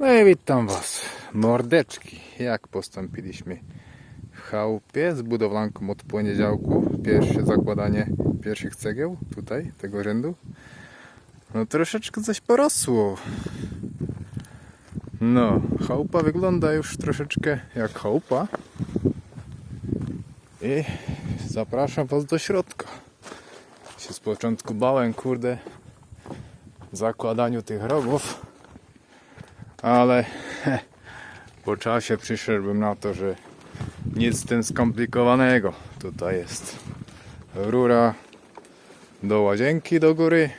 No i witam Was, mordeczki. Jak postąpiliśmy w chałupie z budowlanką od poniedziałku? Pierwsze zakładanie pierwszych cegieł tutaj, tego rzędu. No troszeczkę coś porosło. No, chałupa wygląda już troszeczkę jak chałupa. I zapraszam Was do środka. Się z początku bałem, kurde, zakładaniu tych rogów ale po czasie przyszedłbym na to, że nic tym skomplikowanego. Tutaj jest rura do łazienki do góry,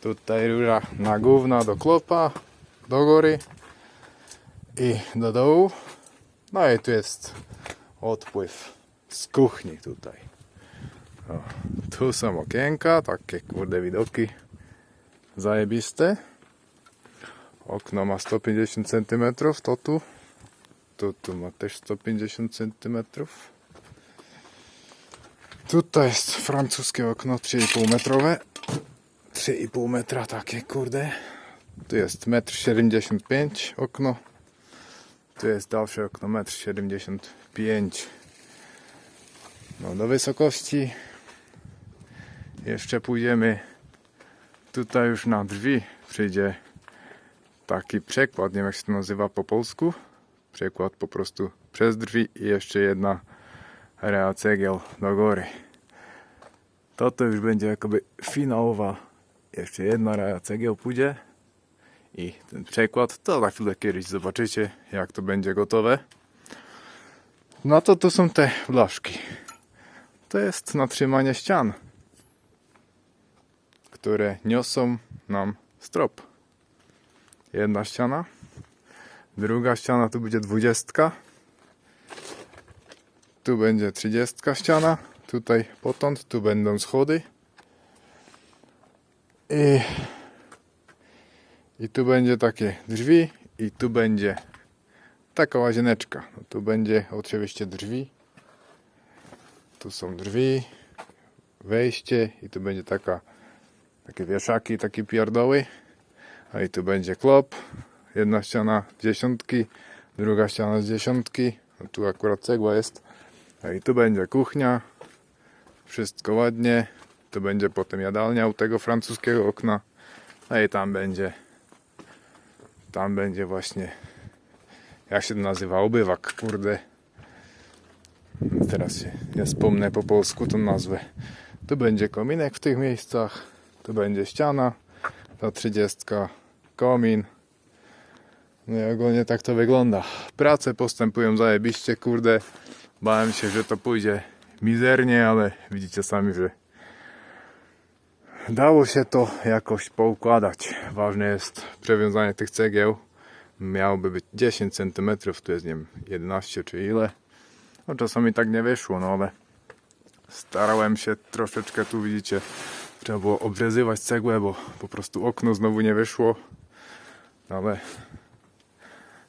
tutaj rura na gówna do klopa do góry i do dołu. No i tu jest odpływ z kuchni tutaj. O, tu są okienka, takie kurde widoki zajebiste. Okno ma 150 cm, to tu. Tu, tu ma też 150 cm. Tutaj jest francuskie okno 3,5 metrowe. 3,5 metra takie, kurde. Tu jest 1,75 m okno. Tu jest dalsze okno 1,75 m. No do wysokości jeszcze pójdziemy tutaj już na drzwi przyjdzie taki przekład, nie wiem jak się to nazywa po polsku. Przekład po prostu przez drzwi i jeszcze jedna rea cegieł do góry. To to już będzie jakoby finałowa. Jeszcze jedna rea cegieł pójdzie i ten przekład to za chwilę kiedyś zobaczycie jak to będzie gotowe. No to tu są te blaszki. To jest na trzymanie ścian, które niosą nam strop jedna ściana. Druga ściana tu będzie dwudziestka. Tu będzie trzydziestka ściana. Tutaj potąd, tu będą schody. I, I tu będzie takie drzwi i tu będzie taka łazieneczka. No, tu będzie oczywiście drzwi. Tu są drzwi, wejście i tu będzie taka takie wieszaki, takie pierdoły. I tu będzie klop. Jedna ściana dziesiątki, druga ściana z dziesiątki. No tu akurat cegła jest. I tu będzie kuchnia. Wszystko ładnie. Tu będzie potem jadalnia u tego francuskiego okna. A i tam będzie. Tam będzie właśnie. Jak się to nazywa? Obywak, kurde. Teraz się nie wspomnę po polsku tą nazwę. Tu będzie kominek w tych miejscach. Tu będzie ściana. Ta trzydziestka komin. No i ogólnie tak to wygląda. Prace postępują zajebiście, kurde. Bałem się, że to pójdzie mizernie, ale widzicie sami, że dało się to jakoś poukładać. Ważne jest przewiązanie tych cegieł. Miałoby być 10 cm, tu jest nie wiem 11 czy ile. No czasami tak nie wyszło, no ale starałem się troszeczkę tu widzicie. Trzeba było obrezywać cegłę, bo po prostu okno znowu nie wyszło ale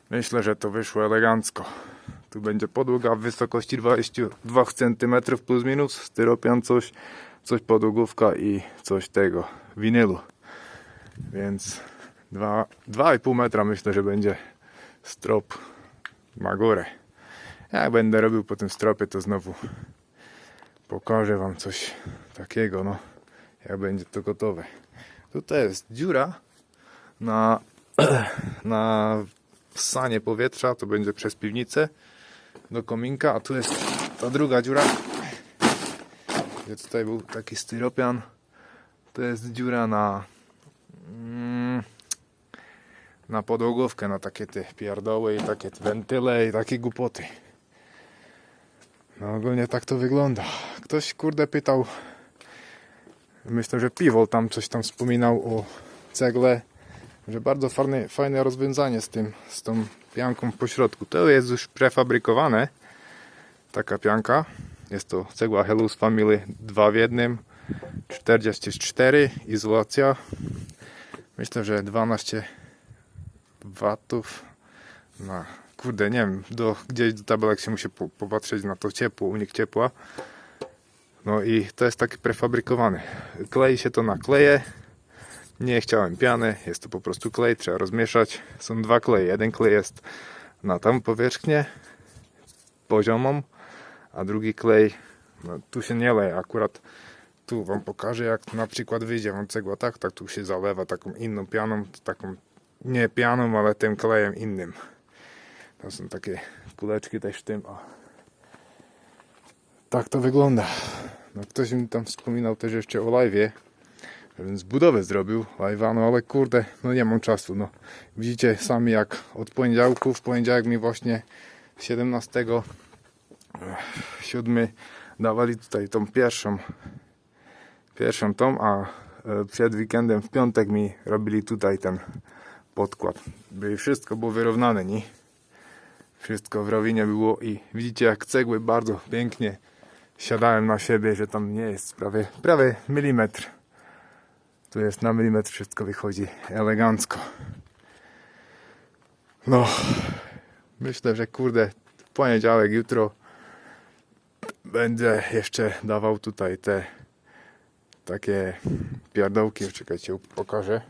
myślę, że to wyszło elegancko. Tu będzie podłoga w wysokości 22 cm plus minus, styropian coś, coś podłogówka i coś tego, winylu. Więc 2,5 metra myślę, że będzie strop na górę. Jak będę robił po tym stropie, to znowu pokażę wam coś takiego, no, jak będzie to gotowe. Tutaj jest dziura na na ssanie powietrza, to będzie przez piwnicę do kominka, a tu jest ta druga dziura, gdzie tutaj był taki styropian, to jest dziura na mm, na podłogówkę, na takie te pierdoły i takie te wentyle i takie głupoty. No ogólnie tak to wygląda. Ktoś kurde pytał, myślę, że Piwol tam coś tam wspominał o cegle że bardzo fajne, fajne rozwiązanie z tym, z tą pianką w pośrodku. To jest już prefabrykowane, taka pianka. Jest to cegła Hellus Family 2 w 1, 44, izolacja. Myślę, że 12 watów na kurde, nie wiem, do, gdzieś do tabelek się musi po, popatrzeć na to ciepło, unik ciepła. No i to jest taki prefabrykowany. Klei się to na kleje Nie chciałem piany, jest to po prostu klej, trzeba rozmieszać. Są dwa kleje. Jeden klej jest na tą powierzchnię poziomą, a drugi klej no, tu się nie leje. Akurat tu wam pokażę, jak na przykład wyjdzie wam cegła tak, tak tu się zalewa taką inną pianą, taką nie pianą, ale tym klejem innym. To są takie kuleczki też w tym. O. Tak to wygląda. No, ktoś mi tam wspominał też jeszcze o live'ie, więc budowę zrobił live'a, no ale kurde, no nie mam czasu. No. Widzicie sami jak od poniedziałku, w poniedziałek mi właśnie 17 7 dawali tutaj tą pierwszą pierwszą tą, a e, przed weekendem w piątek mi robili tutaj ten podkład. By wszystko było wyrównane, nie? Wszystko w rowinie było i widzicie jak cegły bardzo pięknie siadałem na siebie, że tam nie jest prawie, prawie milimetr. Tu jest na milimetr wszystko wychodzi elegancko. No, myślę, że kurde, poniedziałek, jutro będę jeszcze dawał tutaj te takie pierdołki. Czekajcie, pokażę.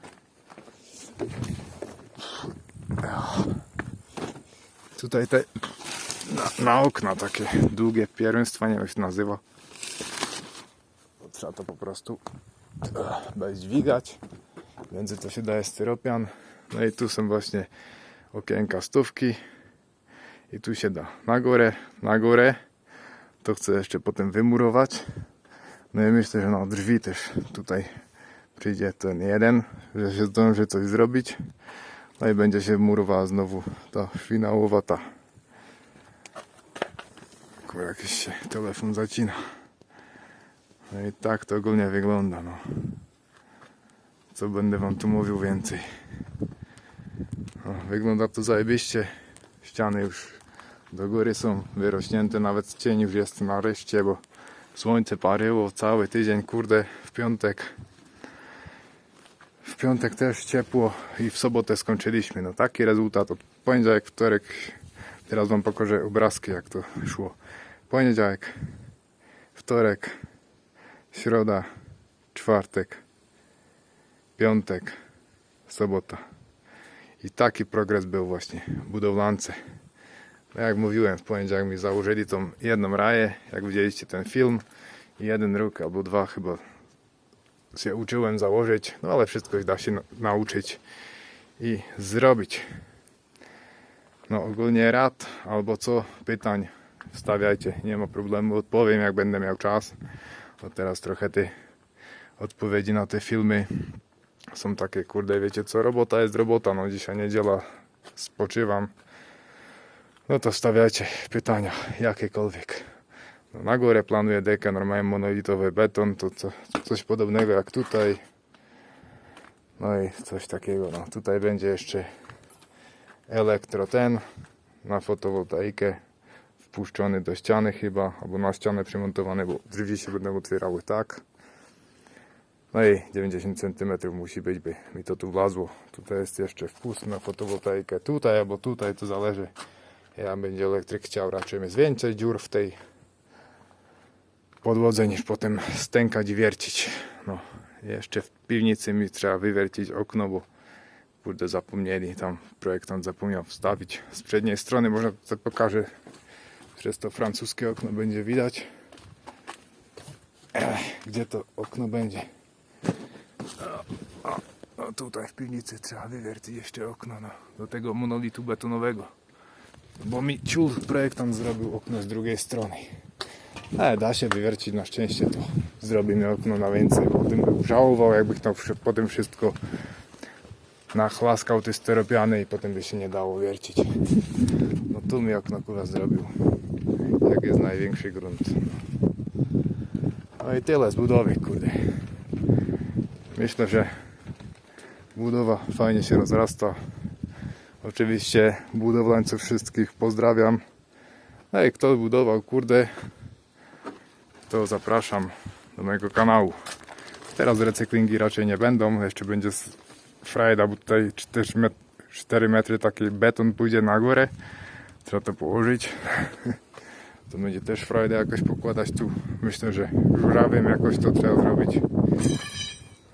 Tutaj te na, na okna takie długie pierństwa, nie wiem jak się nazywa. Trzeba to po prostu eh, bez dźwigać. Między to się daje styropian. No i tu są właśnie okienka stówki. I tu się da na górę, na górę. To chcę jeszcze potem wymurować. No i myślę, że na drzwi też tutaj przyjdzie ten jeden, że się zdąży coś zrobić. No i będzie się murowała znowu ta finałowa ta. Kurwa, jakiś się telefon zacina. No i tak to ogólnie wygląda, no. Co będę wam tu mówił więcej. No, wygląda to zajebiście. Ściany już do góry są wyrośnięte, nawet cień już jest nareszcie, bo słońce paryło cały tydzień, kurde, w piątek. W piątek też ciepło i w sobotę skończyliśmy. No taki rezultat od poniedziałek, wtorek. Teraz wam pokażę obrazki jak to szło. Poniedziałek, wtorek, środa, czwartek, piątek, sobota. I taki progres był właśnie w budowlance. No jak mówiłem, w poniedziałek mi założyli tą jedną raję, jak widzieliście ten film. Jeden róg albo dwa chyba się uczyłem założyć, no ale wszystko da się na- nauczyć i zrobić. No ogólnie rad albo co, pytań wstawiajcie, nie ma problemu, odpowiem jak będę miał czas. Bo teraz trochę te odpowiedzi na te filmy są takie, kurde, wiecie co, robota jest robota, no dzisiaj niedziela, spoczywam. No to stawiajcie pytania, jakiekolwiek. No, na górę planuję dekę, normalnie monolitowy beton, to co, coś podobnego jak tutaj. No i coś takiego, no tutaj będzie jeszcze elektro ten na fotowoltaikę wpuszczony do ściany chyba, albo na ścianę przymontowany, bo drzwi się będą otwierały tak. No i 90 cm musi być, by mi to tu wlazło. Tutaj jest jeszcze wpust na fotowoltaikę tutaj albo tutaj, to zależy. Ja będzie elektryk chciał raczej mieć więcej dziur w tej podłodze niż potem stękać i wiercić. No, jeszcze w piwnicy mi trzeba wywiercić okno, bo kurde zapomnieli, tam projektant zapomniał wstawić. Z przedniej strony można to pokażę, przez to francuskie okno będzie widać. Ech, gdzie to okno będzie? O, o, tutaj w piwnicy trzeba wywiercić jeszcze okno no, do tego monolitu betonowego. Bo mi ciul projektant zrobił okno z drugiej strony. Ale da się wywiercić na szczęście to zrobimy okno na więcej, bo bym żałował jakby to potem wszystko nachlaskał te steropiany i potem by się nie dało wiercić. No tu mi okno kurwa zrobił. Jak jest największy grunt. No i tyle z budowy, kurde. Myślę, że budowa fajnie się rozrasta. Oczywiście budowlańców wszystkich pozdrawiam. No i kto budował, kurde, to zapraszam do mojego kanału. Teraz recyklingi raczej nie będą, jeszcze będzie frajda, bo tutaj 4, met 4 metry taki beton pójdzie na górę. Trzeba to położyć. To będzie też frajda jakoś pokładać tu. Myślę, że żurawiem jakoś to trzeba zrobić.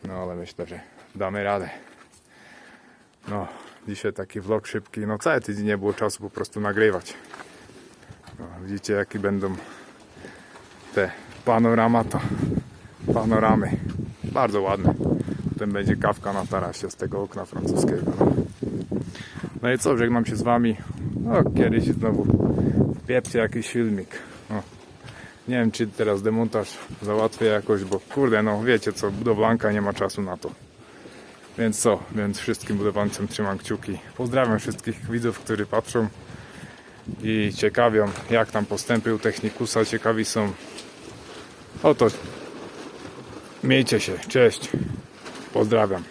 No ale myślę, że damy radę. No, dzisiaj taki vlog szybki. No cały tydzień nie było czasu po prostu nagrywać. No, widzicie jakie będą te panorama to panoramy. Bardzo ładne. Potem będzie kawka na tarasie z tego okna francuskiego. No, no i co, żegnam się z wami. No kiedyś znowu piepcie jakiś filmik. No. Nie wiem czy teraz demontaż załatwię jakoś, bo kurde no wiecie co, budowlanka nie ma czasu na to. Więc co, więc wszystkim budowlańcom trzymam kciuki. Pozdrawiam wszystkich widzów, którzy patrzą i ciekawią jak tam postępy u Technikusa, ciekawi są. Oto miejcie się, cześć, pozdrawiam.